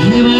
Yeah.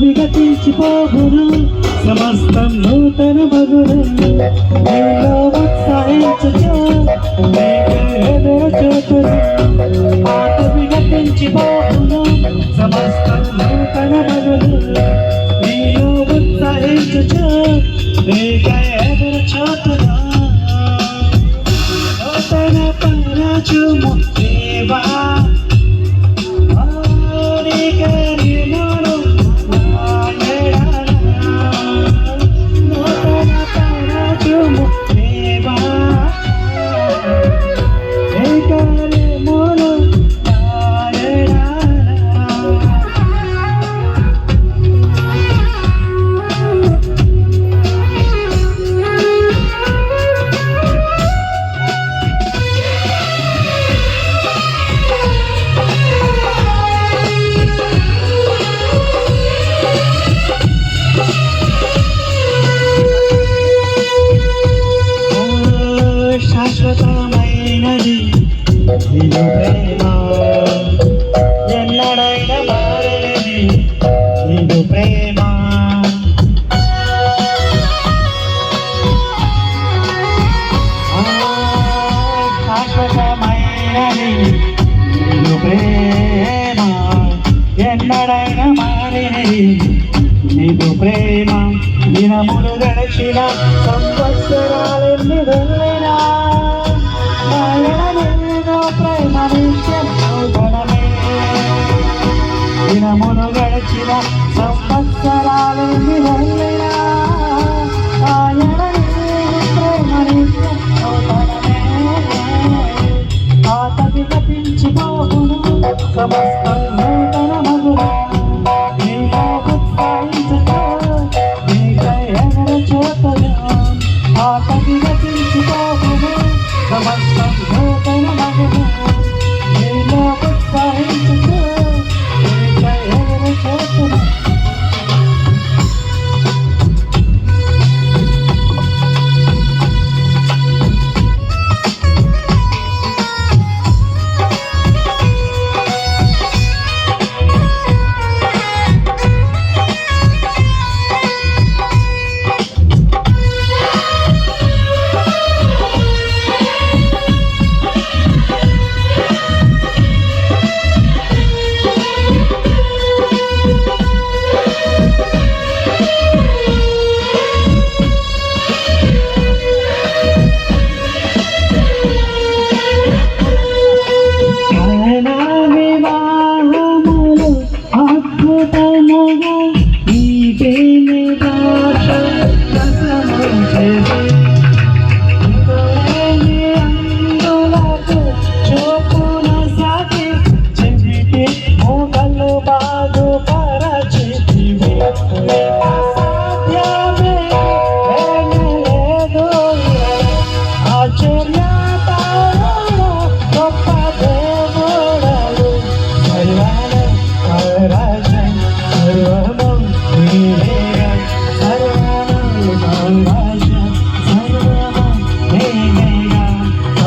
విగతించిపోగును సమస్తం నూతన మగును నీలో ఉత్సాహించుచు చూతును పాత విగతించిపోగును సమస్తం నూతన మగును నీలో ఉత్సాహించుచు ఎదురు చూతును నూతన పరచుము దేవా. నీకు ప్రేమ దినములు గడిచిన సంవత్సరాలెన్ని వెళ్ళినా ప్రేమ దినములు గడిచిన సంవత్సరాలెన్ని వెళ్ళినా నాయననేదో ప్రేమ నిత్యం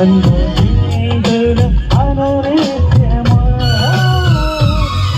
one.